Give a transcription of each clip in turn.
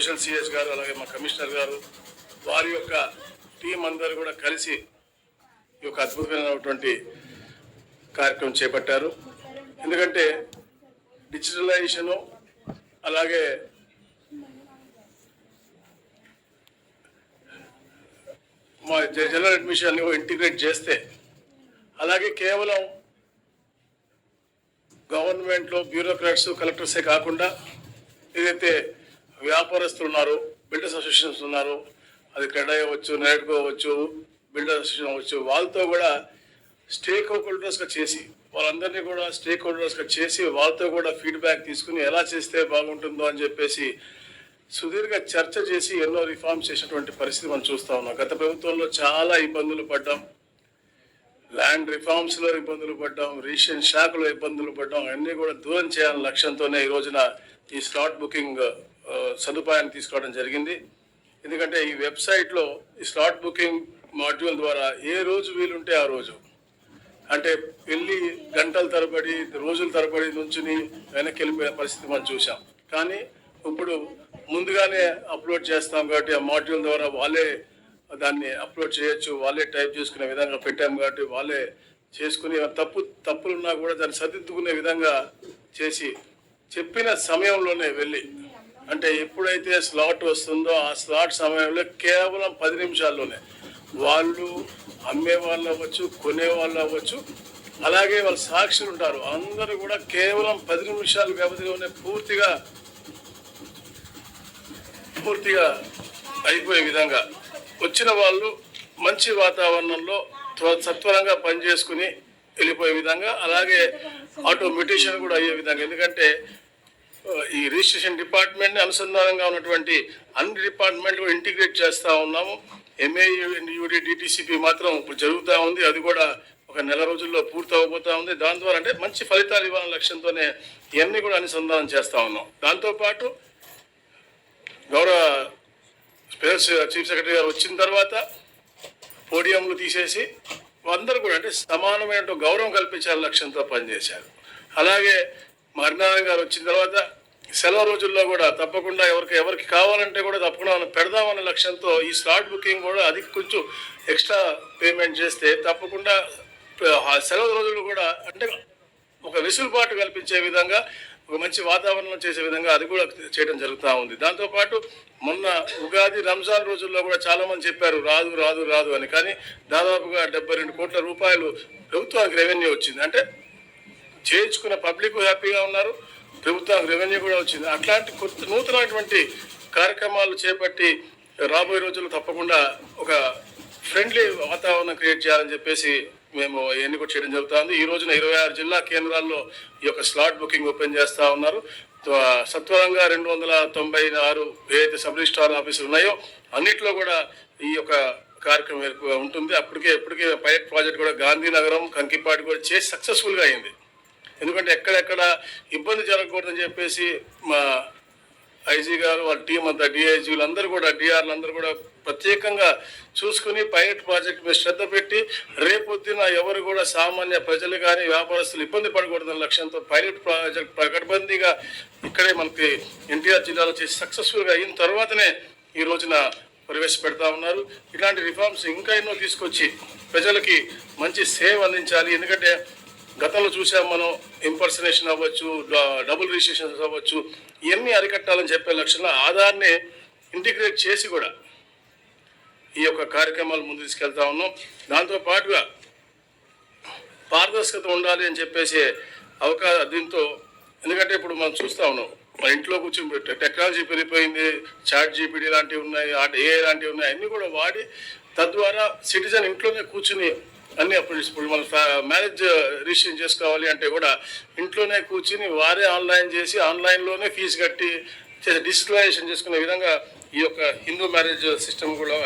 Special CS గారు అలాగే మా కమిషనర్ గారు వారి యొక్క టీం అందరూ కూడా కలిసి ఈ యొక్క అద్భుతమైనటువంటి కార్యక్రమం చేపట్టారు. ఎందుకంటే డిజిటలైజేషను అలాగే మా జనరల్ అడ్మిషన్ ఇంటిగ్రేట్ చేస్తే అలాగే కేవలం గవర్నమెంట్లో బ్యూరోక్రాట్స్ కలెక్టర్సే కాకుండా ఏదైతే వ్యాపారస్తులు ఉన్నారు బిల్డర్స్ అసోసియేషన్స్ ఉన్నారు అది క్రెడ్ అవ్వచ్చు నెట్కో అవ్వచ్చు బిల్డర్ అసోసియేషన్ అవ్వచ్చు వాళ్ళతో కూడా స్టేక్ హోల్డర్స్గా చేసి వాళ్ళందరినీ కూడా స్టేక్ హోల్డర్స్గా చేసి వాళ్ళతో కూడా ఫీడ్బ్యాక్ తీసుకుని ఎలా చేస్తే బాగుంటుందో అని చెప్పేసి సుదీర్ఘ చర్చ చేసి ఎన్నో రిఫార్మ్స్ చేసినటువంటి పరిస్థితి మనం చూస్తా ఉన్నాం. గత ప్రభుత్వంలో చాలా ఇబ్బందులు పడ్డాం. ల్యాండ్ రిఫార్మ్స్లో ఇబ్బందులు పడ్డాం రీషన్ షాక్లో ఇబ్బందులు పడ్డాం అన్నీ కూడా దూరం చేయాలనే లక్ష్యంతోనే ఈ రోజున ఈ స్లాట్ బుకింగ్ సదుపాయాన్ని తీసుకోవడం జరిగింది. ఎందుకంటే ఈ వెబ్సైట్లో ఈ స్లాట్ బుకింగ్ మాడ్యూల్ ద్వారా ఏ రోజు వీలుంటే ఆ రోజు. అంటే వెళ్ళి గంటల తరబడి రోజుల తరబడి నుంచుని వెనక్కి వెళ్ళిపోయే పరిస్థితి మనం చూసాం కానీ ఇప్పుడు ముందుగానే అప్లోడ్ చేస్తాం కాబట్టి ఆ మాడ్యూల్ ద్వారా వాళ్ళే దాన్ని అప్లోడ్ చేయొచ్చు వాళ్ళే టైప్ చేసుకునే విధంగా పెట్టాం కాబట్టి వాళ్ళే చేసుకుని తప్పు తప్పులున్నా కూడా దాన్ని సరిదిద్దుకునే విధంగా చేసి చెప్పిన సమయంలోనే వెళ్ళి అంటే ఎప్పుడైతే స్లాట్ వస్తుందో ఆ స్లాట్ సమయంలో కేవలం పది నిమిషాల్లోనే వాళ్ళు అమ్మే వాళ్ళు అవ్వచ్చు కొనే వాళ్ళు అవ్వచ్చు అలాగే వాళ్ళ సాక్షులు ఉంటారు. అందరూ కూడా కేవలం పది నిమిషాల వ్యవధిలోనే పూర్తిగా పూర్తిగా అయిపోయే విధంగా వచ్చిన వాళ్ళు మంచి వాతావరణంలో త్వ- సత్వరంగా పనిచేసుకుని వెళ్ళిపోయే విధంగా అలాగే ఆటోమేటిషన్ కూడా అయ్యే విధంగా. ఎందుకంటే ఈ రిజిస్ట్రేషన్ డిపార్ట్మెంట్ అనుసంధానంగా ఉన్నటువంటి అన్ని డిపార్ట్మెంట్లు ఇంటిగ్రేట్ చేస్తూ ఉన్నాము. ఎంఏ యూడి డిటిసిపి మాత్రం ఇప్పుడు జరుగుతూ ఉంది. అది కూడా ఒక నెల రోజుల్లో పూర్తి అవబోతా ఉంది. దాని ద్వారా అంటే మంచి ఫలితాలు ఇవ్వాలనే లక్ష్యంతోనే ఇవన్నీ కూడా అనుసంధానం చేస్తూ ఉన్నాం. దాంతోపాటు గౌరవ స్పేస్ చీఫ్ సెక్రటరీ గారు వచ్చిన తర్వాత పోడియంలు తీసేసి అందరూ కూడా అంటే సమానమైన గౌరవం కల్పించాలని లక్ష్యంతో పనిచేశారు. అలాగే మరినారాయణ గారు వచ్చిన తర్వాత సెలవు రోజుల్లో కూడా తప్పకుండా ఎవరికి ఎవరికి కావాలంటే కూడా తప్పకుండా మనం పెడదామనే లక్ష్యంతో ఈ స్లాట్ బుకింగ్ కూడా అది కొంచెం ఎక్స్ట్రా పేమెంట్ చేస్తే తప్పకుండా సెలవు రోజులు కూడా అంటే ఒక వెసులుబాటు కల్పించే విధంగా ఒక మంచి వాతావరణం చేసే విధంగా అది కూడా చేయడం జరుగుతూ ఉంది. దాంతోపాటు మొన్న ఉగాది రంజాన్ రోజుల్లో కూడా చాలామంది చెప్పారు రాదు రాదు రాదు అని. కానీ దాదాపుగా డెబ్బై రెండు కోట్ల రూపాయలు ప్రభుత్వానికి రెవెన్యూ వచ్చింది. అంటే చేయించుకున్న పబ్లిక్ హ్యాపీగా ఉన్నారు. ప్రభుత్వానికి రెవెన్యూ కూడా వచ్చింది. అట్లాంటి కొత్త నూతనమైనటువంటి కార్యక్రమాలు చేపట్టి రాబోయే రోజుల్లో తప్పకుండా ఒక ఫ్రెండ్లీ వాతావరణం క్రియేట్ చేయాలని చెప్పేసి మేము ఎన్ని కూడా చేయడం జరుగుతుంది. ఈ రోజున ఇరవై ఆరు జిల్లా కేంద్రాల్లో ఈ యొక్క స్లాట్ బుకింగ్ ఓపెన్ చేస్తూ ఉన్నారు. సత్వరంగా రెండు వందల తొంభై ఆరు ఏదైతే సబ్ రిజిస్ట్రార్ ఆఫీసులు ఉన్నాయో అన్నిట్లో కూడా ఈ యొక్క కార్యక్రమం ఉంటుంది. అప్పటికే ఇప్పటికే పైలట్ ప్రాజెక్ట్ కూడా గాంధీనగరం కంకిపాటి కూడా చేసి సక్సెస్ఫుల్గా అయింది. ఎందుకంటే ఎక్కడెక్కడ ఇబ్బంది జరగకూడదని చెప్పేసి మా ఐజీ గారు వాళ్ళ టీం అంతా డిఐజీలు అందరూ కూడా డిఆర్లు అందరూ కూడా ప్రత్యేకంగా చూసుకుని పైలట్ ప్రాజెక్ట్ మీద శ్రద్ధ పెట్టి రేపొద్దున ఎవరు కూడా సామాన్య ప్రజలు కానీ వ్యాపారస్తులు ఇబ్బంది పడకూడదన్న లక్ష్యంతో పైలట్ ప్రాజెక్ట్ ప్రకటబందీగా ఇక్కడే మనకి ఎన్టీఆర్ జిల్లాలో చేసి సక్సెస్ఫుల్గా అయిన తర్వాతనే ఈ రోజున ప్రవేశపెడతా ఉన్నారు. ఇలాంటి రిఫార్మ్స్ ఇంకా ఎన్నో తీసుకొచ్చి ప్రజలకి మంచి సేవ అందించాలి. ఎందుకంటే గతంలో చూసాం మనం ఇంపర్సనేషన్ అవ్వచ్చు డబుల్ రిజిస్ట్రేషన్స్ అవ్వచ్చు ఇవన్నీ అరికట్టాలని చెప్పే లక్ష్యంలో ఆధార్ని ఇంటిగ్రేట్ చేసి కూడా ఈ యొక్క కార్యక్రమాలు ముందు తీసుకెళ్తా ఉన్నాం. దాంతోపాటుగా పారదర్శకత ఉండాలి అని చెప్పేసి అవకాశ దీంతో ఎందుకంటే ఇప్పుడు మనం చూస్తా ఉన్నాం మన ఇంట్లో కూర్చొని టెక్నాలజీ పెరిగిపోయింది చాట్ జీపీడీ లాంటివి ఉన్నాయి ఏఐ లాంటివి ఉన్నాయి అన్నీ కూడా వాడి తద్వారా సిటిజన్ ఇంట్లోనే కూర్చుని అన్ని అప్పుడు ఇప్పుడు మన మ్యారేజ్ రిజిస్ట్రేషన్ చేసుకోవాలి అంటే కూడా ఇంట్లోనే కూర్చుని వారే ఆన్లైన్ చేసి ఆన్లైన్లోనే ఫీజు కట్టి చేసే డిజిటలైజేషన్ చేసుకునే విధంగా ఈ యొక్క హిందూ మ్యారేజ్ సిస్టమ్ కూడా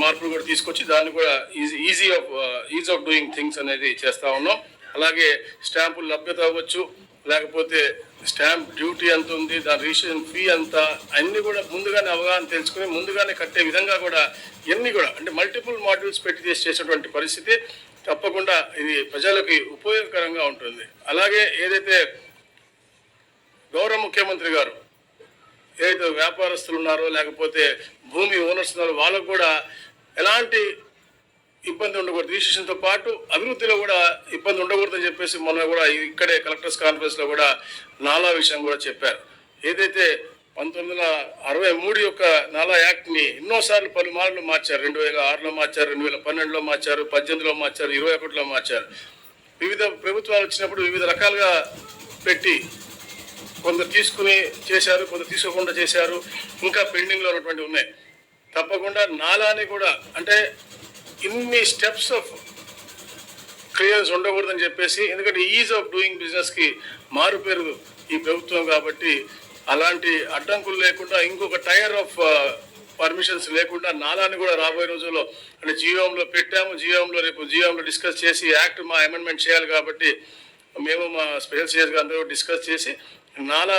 మార్పులు కూడా తీసుకొచ్చి దాన్ని కూడా easy easy of ease of doing things అనేది చేస్తూ ఉన్నాం. అలాగే స్టాంపులు లభ్యత అవ్వచ్చు. లేకపోతే స్టాంప్ డ్యూటీ ఎంత ఉంది దాని రిజిస్ట్రేషన్ ఫీ ఎంత అన్ని కూడా ముందుగానే అవగాహన తెలుసుకుని ముందుగానే కట్టే విధంగా కూడా ఇవన్నీ కూడా అంటే మల్టిపుల్ మాడ్యూల్స్ పెట్టి చేసి చేసేటువంటి పరిస్థితి తప్పకుండా ఇది ప్రజలకి ఉపయోగకరంగా ఉంటుంది. అలాగే ఏదైతే గౌరవ ముఖ్యమంత్రి గారు ఏదైతే వ్యాపారస్తులు ఉన్నారో లేకపోతే భూమి ఓనర్స్ ఉన్నారో వాళ్ళకు కూడా ఎలాంటి ఇబ్బంది ఉండకూడదు. రిజిస్ట్రేషన్తో పాటు అభివృద్ధిలో కూడా ఇబ్బంది ఉండకూడదని చెప్పేసి మొన్న కూడా ఇక్కడే కలెక్టర్స్ కాన్ఫరెన్స్లో కూడా నాలా విషయం కూడా చెప్పారు. ఏదైతే పంతొమ్మిది వందల అరవై మూడు యొక్క నాలా యాక్ట్ని ఎన్నోసార్లు పలుమార్లు మార్చారు. రెండు వేల ఆరులో మార్చారు రెండు వేల పన్నెండులో మార్చారు పద్దెనిమిదిలో మార్చారు ఇరవై ఒకటిలో మార్చారు. వివిధ ప్రభుత్వాలు వచ్చినప్పుడు వివిధ రకాలుగా పెట్టి కొందరు తీసుకుని చేశారు కొందరు తీసుకోకుండా చేశారు ఇంకా పెండింగ్లో ఉన్నటువంటి ఉన్నాయి. తప్పకుండా నాలాని కూడా అంటే ఇన్ని స్టెప్స్ ఆఫ్ క్లియరెన్స్ ఉండకూడదని చెప్పేసి ఎందుకంటే ఈజ్ ఆఫ్ డూయింగ్ బిజినెస్కి మారు పేరు ఈ ప్రభుత్వం కాబట్టి అలాంటి అడ్డంకులు లేకుండా ఇంకొక టైర్ ఆఫ్ పర్మిషన్స్ లేకుండా నాలాన్ని కూడా రాబోయే రోజుల్లో అంటే జీవంలో పెట్టాము జీవంలో రేపు జీవంలో డిస్కస్ చేసి యాక్ట్ మా అమెండ్మెంట్ చేయాలి కాబట్టి మేము మా స్పెషల్ సిఎస్ అందరూ డిస్కస్ చేసి నాలా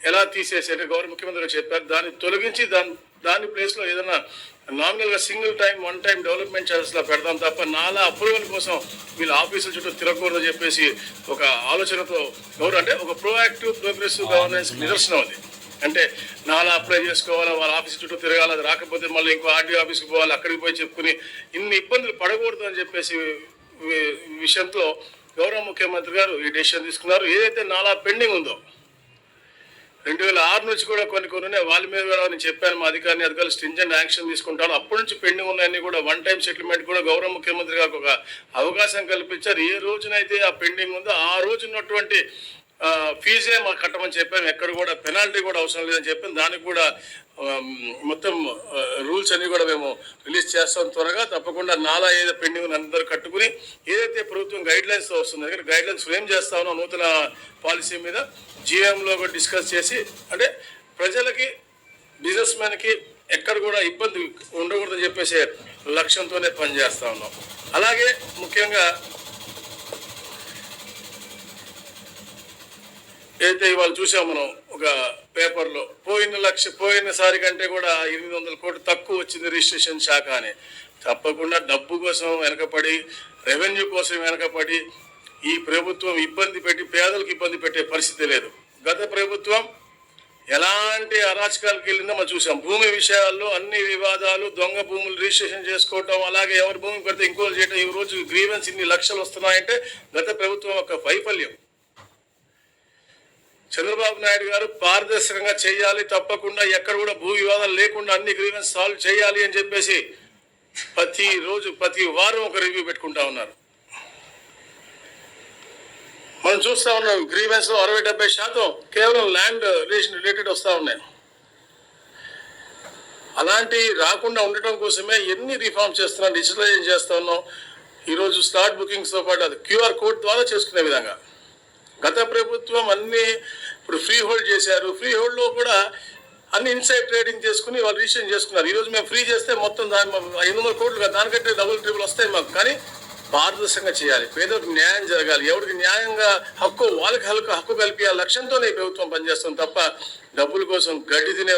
ఎలా తీసేసి అంటే గౌరవ ముఖ్యమంత్రి చెప్పారు దాన్ని తొలగించి దాని దాని ప్లేస్లో ఏదైనా నామినల్గా single time one time development ఛార్జెస్లా పెడదాం తప్ప నాలా అప్రూవల్ కోసం వీళ్ళ ఆఫీసుల చుట్టూ తిరగకూడదని చెప్పేసి ఒక ఆలోచనతో గౌరవ అంటే ఒక ప్రోయాక్టివ్ ప్రోగ్రెసివ్ గవర్నెన్స్ నిదర్శనం అది. అంటే నాలా అప్లై చేసుకోవాలి వాళ్ళ ఆఫీస్ చుట్టూ తిరగాలి అది రాకపోతే మళ్ళీ ఇంకో ఆర్డీ ఆఫీస్కి పోవాలి అక్కడికి పోయి చెప్పుకుని ఇన్ని ఇబ్బందులు పడకూడదు అని చెప్పేసి విషయంతో గౌరవ ముఖ్యమంత్రి గారు ఈ డెసిషన్ తీసుకున్నారు. ఏదైతే నాలా పెండింగ్ ఉందో రెండు వేల ఆరు నుంచి కూడా కొన్ని కొన్ని ఉన్నాయి. వాళ్ళ మీద కూడా నేను చెప్పాను మా అధికారిని అధికారులు స్ట్రింజెంట్ యాక్షన్ తీసుకుంటాను. అప్పటి నుంచి పెండింగ్ ఉన్నాయని కూడా వన్ టైం సెటిల్మెంట్ కూడా గౌరవ ముఖ్యమంత్రి గారు ఒక అవకాశం కల్పించారు. ఏ రోజునైతే ఆ పెండింగ్ ఉందో ఆ రోజు ఉన్నటువంటి ఫీజే మాకు కట్టమని చెప్పాము ఎక్కడ కూడా పెనాల్టీ కూడా అవసరం లేదని చెప్పాం. దానికి కూడా మొత్తం రూల్స్ అన్ని కూడా మేము రిలీజ్ చేస్తాం త్వరగా. తప్పకుండా నాలా ఏదో పెండింగ్ అందరూ కట్టుకుని ఏదైతే ప్రభుత్వం గైడ్ లైన్స్ వస్తుంది ఎందుకంటే గైడ్ లైన్స్ ఫ్రేమ్ చేస్తా ఉన్నాం నూతన పాలసీ మీద. జీఎంలో కూడా డిస్కస్ చేసి అంటే ప్రజలకి బిజినెస్ మ్యాన్కి ఎక్కడ కూడా ఇబ్బంది ఉండకూడదని చెప్పేసి లక్ష్యంతోనే పనిచేస్తా ఉన్నాం. అలాగే ముఖ్యంగా అయితే ఇవాళ చూసాం మనం ఒక పేపర్లో పోయిన లక్ష పోయినసారి కంటే కూడా ఎనిమిది వందల కోట్లు తక్కువ వచ్చింది రిజిస్ట్రేషన్ శాఖ అని. తప్పకుండా డబ్బు కోసం వెనకపడి రెవెన్యూ కోసం వెనకపడి ఈ ప్రభుత్వం ఇబ్బంది పెట్టి పేదలకు ఇబ్బంది పెట్టే పరిస్థితి లేదు. గత ప్రభుత్వం ఎలాంటి అరాచకాలకు వెళ్ళిందో మనం చూసాం. భూమి విషయాల్లో అన్ని వివాదాలు దొంగ భూములు రిజిస్ట్రేషన్ చేసుకోవటం అలాగే ఎవరి భూమి పెడితే ఇంకోటి చేయటం ఈ రోజు గ్రీవెన్స్ ఇన్ని లక్షలు వస్తున్నాయంటే గత ప్రభుత్వం ఒక వైఫల్యం. చంద్రబాబు నాయుడు గారు పారదర్శకంగా చేయాలి తప్పకుండా ఎక్కడ కూడా భూ వివాదాలు లేకుండా అన్ని గ్రీవెన్స్ సాల్వ్ చేయాలి అని చెప్పేసి ప్రతి రోజు ప్రతి వారం ఒక రివ్యూ పెట్టుకుంటా ఉన్నారు. మనం చూస్తా ఉన్నాం గ్రీవెన్స్లో అరవై డెబ్బై శాతం కేవలం ల్యాండ్ రిలేషన్ రిలేటెడ్ వస్తా ఉన్నాయి. అలాంటి రాకుండా ఉండటం కోసమే ఎన్ని రిఫార్మ్స్ చేస్తున్నాం డిజిటలైజేషన్ చేస్తా ఉన్నాం. ఈరోజు స్టార్ట్ బుకింగ్స్తో పాటు అది క్యూఆర్ కోడ్ ద్వారా చేసుకునే విధంగా. గత ప్రభుత్వం అన్ని ఇప్పుడు ఫ్రీ హోల్డ్ చేశారు. ఫ్రీ హోల్డ్లో కూడా అన్ని ఇన్సైడ్ ట్రేడింగ్ చేసుకుని వాళ్ళు రిజిస్ట్రేషన్ చేసుకున్నారు. ఈరోజు మేము ఫ్రీ చేస్తే మొత్తం దాని ఐదు వందల కోట్లు కాదు, దానికంటే డబుల్ ట్రిపుల్ వస్తాయి మాకు. కానీ పారదర్శకంగా చేయాలి. పేదలకు న్యాయం జరగాలి. ఎవరికి న్యాయంగా హక్కు వాళ్ళకి హక్కు హక్కు కలిపి ఆ లక్ష్యంతోనే ఈ ప్రభుత్వం పనిచేస్తుంది తప్ప డబ్బుల కోసం గడ్డి తినే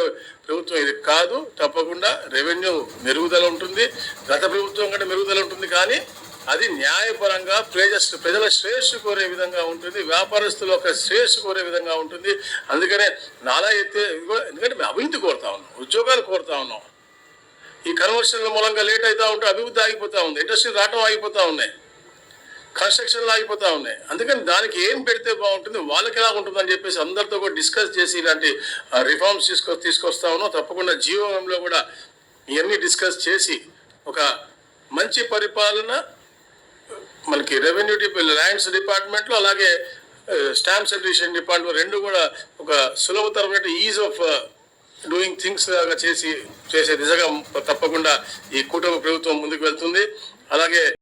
ప్రభుత్వం ఇది కాదు. తప్పకుండా రెవెన్యూ మెరుగుదల ఉంటుంది. గత ప్రభుత్వం కంటే మెరుగుదల ఉంటుంది. కానీ అది న్యాయపరంగా ప్రజ ప్రజల శ్రేయస్సు కోరే విధంగా ఉంటుంది వ్యాపారస్తుల యొక్క శ్రేయస్సు కోరే విధంగా ఉంటుంది. అందుకనే నాలా ఎత్తే ఎందుకంటే మేము అభివృద్ధి కోరుతా ఉన్నాం ఉద్యోగాలు కోరుతా ఉన్నాం. ఈ కన్వర్షన్ల మూలంగా లేట్ అవుతా ఉంటే అభివృద్ధి ఆగిపోతూ ఉంది ఇండస్ట్రీ రావటం ఆగిపోతూ ఉన్నాయి కన్స్ట్రక్షన్లు ఆగిపోతూ ఉన్నాయి. అందుకని దానికి ఏం పెడితే బాగుంటుంది వాళ్ళకి ఎలా ఉంటుందని చెప్పేసి అందరితో కూడా డిస్కస్ చేసి ఇలాంటి రిఫార్మ్స్ తీసుకొ తీసుకొస్తా ఉన్నాం. తప్పకుండా జీవోఎంలో కూడా ఇవన్నీ డిస్కస్ చేసి ఒక మంచి పరిపాలన మనకి రెవెన్యూ డిప ల్యాండ్స్ డిపార్ట్మెంట్లో అలాగే స్టాంప్స్ అండ్ డిపార్ట్మెంట్ రెండు కూడా ఒక సులభతరమైన ఈజ్ ఆఫ్ డూయింగ్ థింగ్స్ లాగా చేసి చేసే దిశగా తప్పకుండా ఈ కూటమి ప్రభుత్వం ముందుకు వెళ్తుంది. అలాగే